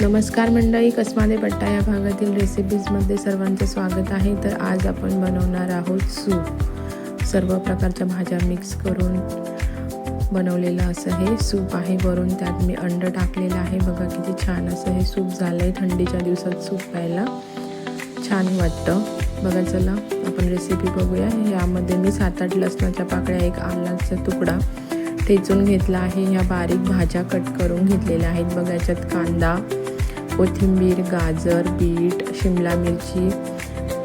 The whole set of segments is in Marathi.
नमस्कार मंडळी कसमादे पट्टा या भागातील रेसिपीजमध्ये सर्वांचे स्वागत आहे. तर आज आपण बनवणार आहोत सूप. सर्व प्रकारच्या भाज्या मिक्स करून बनवलेलं असं हे सूप आहे. वरून त्यात मी अंड टाकलेलं आहे. बघा किती छान असं हे सूप झालं आहे थंडीच्या दिवसात सूप प्यायला छान वाटतं. बघा चला आपण रेसिपी बघूया. यामध्ये मी सात आठ लसणाच्या पाकळ्या एक आलाचा तुकडा ठेचून घेतला आहे. ह्या बारीक भाज्या कट करून घेतलेल्या आहेत. बघा याच्यात कांदा कोथिंबीर गाजर बीट शिमला मिरची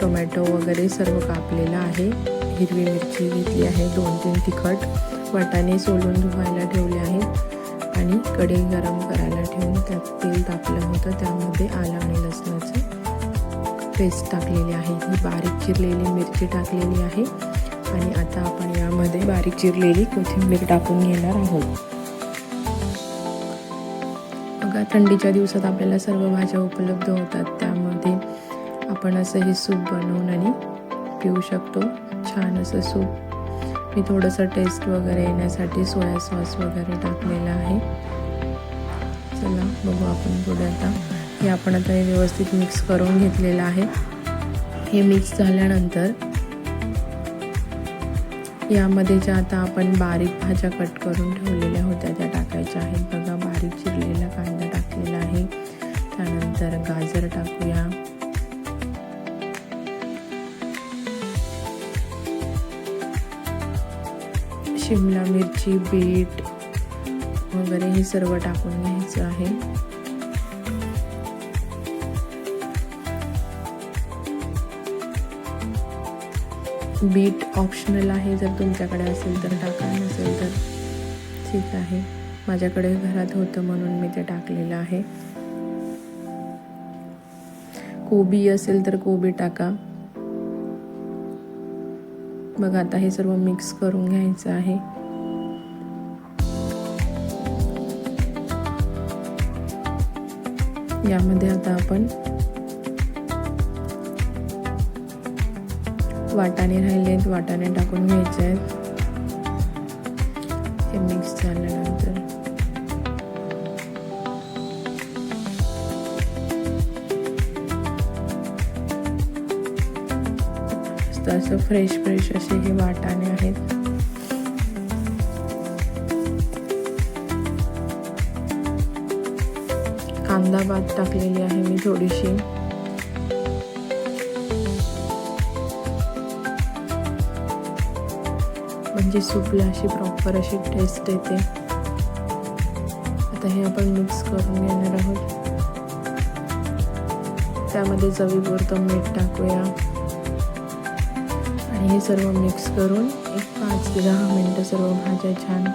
टोमॅटो वगैरे सर्व कापलेलं आहे. हिरवी मिरची घेतली आहे दोन तीन तिखट. वाटाणे सोलून धुवायला ठेवले आहेत आणि कढई गरम करायला ठेवून त्यात तेल तापलं होतं. त्यामध्ये आलं आणि लसणाचं पेस्ट टाकलेली आहे. ही बारीक चिरलेली मिरची टाकलेली आहे आणि आता आपण यामध्ये बारीक चिरलेली कोथिंबीर टाकून घेणार आहोत. बघा थंडीच्या दिवसात आपल्याला सर्व भाज्या उपलब्ध होतात. त्यामध्ये आपण असं हे सूप बनवून आणि पिऊ शकतो. छान असं सूप. मी थोडंसं टेस्ट वगैरे येण्यासाठी सोया सॉस वगैरे टाकलेला आहे. चला बघू आपण पुढे आता. हे आपण आता हे व्यवस्थित मिक्स करून घेतलेलं आहे. हे मिक्स झाल्यानंतर यामध्ये ज्या आता आपण बारीक भाज्या कट करून ठेवलेल्या होत्या मिरची बीट वगैरे हे सर्व टाकून घ्यायचं आहे. बीट ऑप्शनल आहे जर तुमच्याकडे असेल तर टाका नसेल तर ठीक आहे. माझ्याकडे घरात होतं म्हणून मी ते टाकलेलं आहे. कोबी असेल तर कोबी टाका. बघा आता हे सर्व मिक्स करून घ्यायचं आहे. यामध्ये आता आपण वाटाणे राहिलेत वाटाणे टाकून घ्यायचे आहेत. हे मिक्स झाल्यानंतर. असं फ्रेश फ्रेश असे हे वाटाणे आहेत. कांदा भात टाकलेली आहे मी थोडीशी. म्हणजे सूपला अशी प्रॉपर अशी टेस्ट येते. आता हे आपण मिक्स करून घेणार आहोत. त्यामध्ये चवीपुरतं मीठ टाकूया. आणि हे सर्व मिक्स करून एक पाच ते दहा मिनटं सर्व भाज्या छान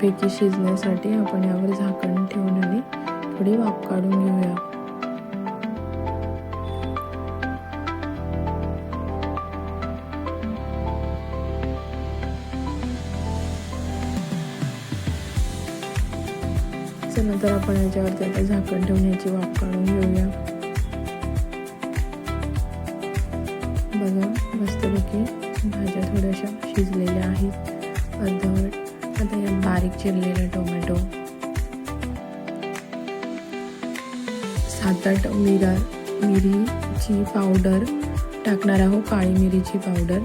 पैकी शिजण्यासाठी आपण यावर झाकण ठेवून आणि थोडी वाफ काढून घेऊया. नंतर आपण याच्यावरती आता झाकण ठेवून याची वाफ काढून घेऊया. बघा मस्तपैकी भाज्या थोड्याशा शिजलेल्या आहेत. अर्धवट आता या बारीक चिरलेला टोमॅटो. सात आठ मिरा मिरीची पावडर टाकणार आहोत काळी मिरीची पावडर.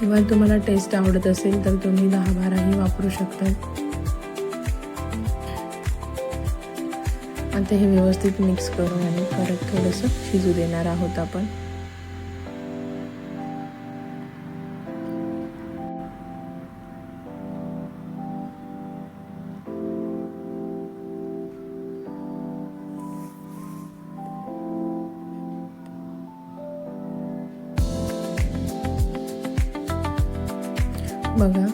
किंवा तुम्हाला टेस्ट आवडत असेल तर तुम्ही दहा बाराही वापरू शकता. आता हे व्यवस्थित मिक्स करून आणि परत थोडंसं शिजू देणार आहोत आपण. बघा.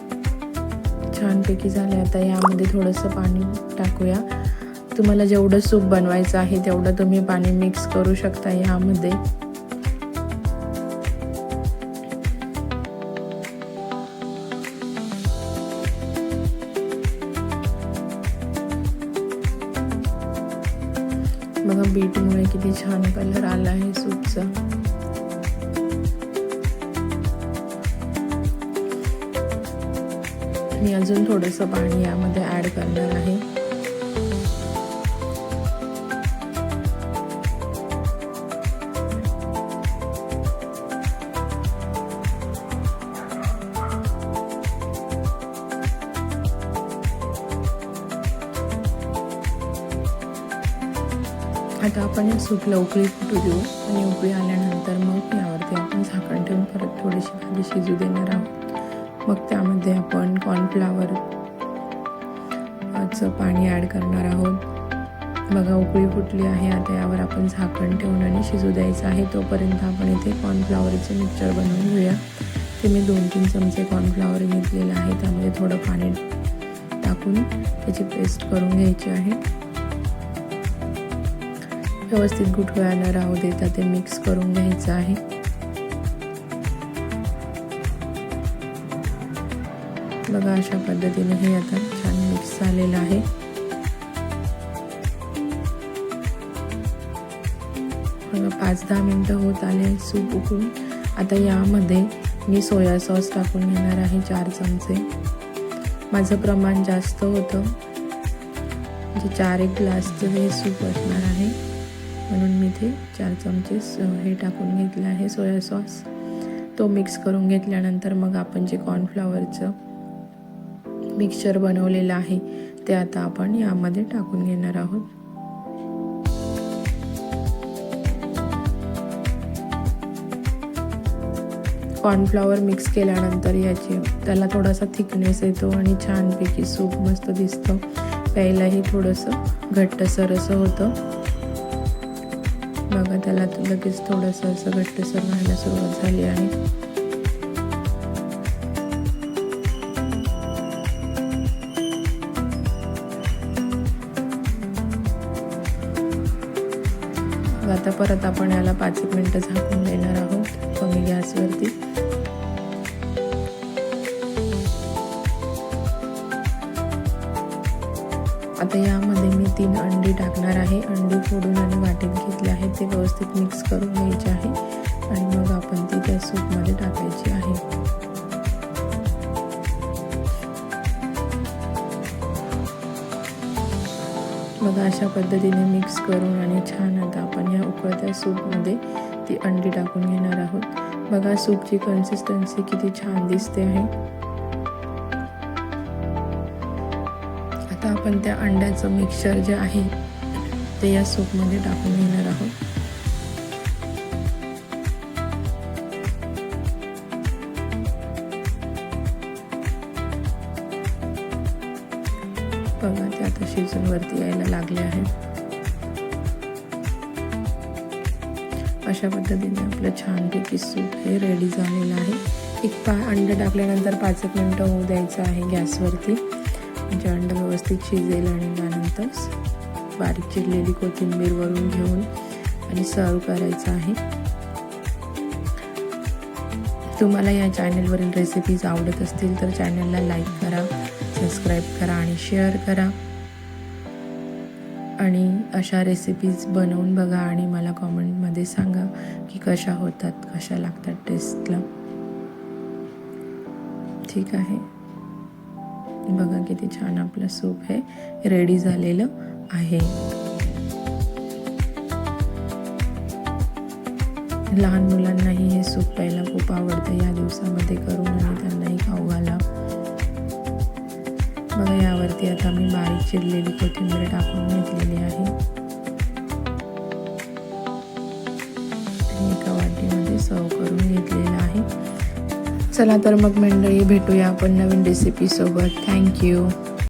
छानपैकी झाले आता यामध्ये थोडंसं पाणी टाकूया. तुम्हाला जेवढं सूप बनवायचं आहे तेवढं तुम्ही पाणी मिक्स करू शकता यामध्ये. बघा बीटमुळे किती छान कलर आला आहे सूपचा. मी अजून थोडंसं पाणी यामध्ये ॲड करणार आहे. आता आपण या सूपला उकळी फुटू देऊ? आणि उकळी आल्यानंतर मग यावरती आपण झाकण ठेवून परत थोडीशी भाजी शिजू देणार आहोत. मग त्यामध्ये आपण कॉर्नफ्लावरचं पाणी ॲड करणार आहोत. बघा उकळी फुटली आहे. आता यावर आपण झाकण ठेवून आणि शिजू द्यायचं आहे. तोपर्यंत आपण इथे कॉर्नफ्लावरचं मिक्सचर बनवून घेऊया. ते मी दोन तीन चमचे कॉर्नफ्लावर घेतलेलं आहे. त्यामध्ये थोडं पाणी टाकून त्याची पेस्ट करून घ्यायची आहे. व्यवस्थित गुठळ्याला राहू देता ते मिक्स करून घ्यायचं आहे. बघा अशा पद्धतीने हे आता छान मिक्स झालेलं आहे. बघा पाच दहा मिनटं होत आले सूप उकळून. आता यामध्ये मी सोया सॉस टाकून घेणार आहे चार चमचे. माझं प्रमाण जास्त होतं. म्हणजे चार एक ग्लासचं हे सूप असणार आहे. म्हणून मी ते चार चमचे हे टाकून घेतलं आहे सोया सॉस. तो मिक्स करून घेतल्यानंतर मग आपण जे कॉर्नफ्लॉवरचं मिक्सचर बनवलेलं आहे. ते आता आपण यामध्ये टाकून घेणार आहोत. कॉर्नफ्लॉवर मिक्स केल्यानंतर याची त्याला थोडासा थिकनेस येतो आणि छानपैकी सूप मस्त दिसतं. प्यायलाही थोडंसं घट्टसर असं होतं. बघा त्याला लगेच थोडंसं असं घट्टसर व्हायला सुरुवात झाली आहे. आता परत आपण याला पाच एक मिनटं झाकून देणार आहोत. कमी गॅसवरती. आता यामध्ये मी तीन अंडी टाकणार आहे. अंडी फोडून आणि वाटीत घेतले आहे. ते व्यवस्थित मिक्स करून घ्यायचे आहे. आणि मग आपण ती त्या सूपमध्ये टाकायची आहे. बघा अशा पद्धतीने मिक्स करून आणि छान आता आपण या उकळत्या सूपमध्ये ती अंडी टाकून घेणार आहोत. बघा सूपची कन्सिस्टन्सी किती छान दिसते आहे. आता आपण त्या अंड्याचं मिक्सचर जे आहे ते या सूपमध्ये टाकून घेणार आहोत. बघा ते आता शिजून वरती यायला लागले आहे. अशा पद्धतीने आपलं छानपैकी सूप हे रेडी झालेलं आहे. एक पा अंड टाकल्यानंतर पाच एक मिनटं होऊ द्यायचं आहे गॅसवरती. म्हणजे अंड व्यवस्थित शिजेल आणि त्यानंतर बारीक चिरलेली कोथिंबीर वरून घेऊन आणि सर्व करायचं आहे. तुम्हाला या चॅनलवरील रेसिपीज आवडत असतील तर चॅनलला लाईक करा. सबस्क्राईब करा आणि शेअर करा. आणि अशा रेसिपीज बनवून बघा आणि मला कॉमेंटमध्ये सांगा की कशा होतात कशा लागतात टेस्टला ठीक आहे. बघा किती छान आपलं सूप हे रेडी झालेलं आहे. लहान मुलांनाही हे सूप प्यायला खूप आवडतं. या दिवसामध्ये करून आणि त्यांनाही खाऊ घाला. बघा यावरती आता मी बारीक चिरलेली कोथिंबीर टाकून घेतलेली आहे. एका वाटीमध्ये सर्व करून घेतलेलं आहे. चला तर मग मंडळी भेटूया आपण नवीन रेसिपीसोबत थँक्यू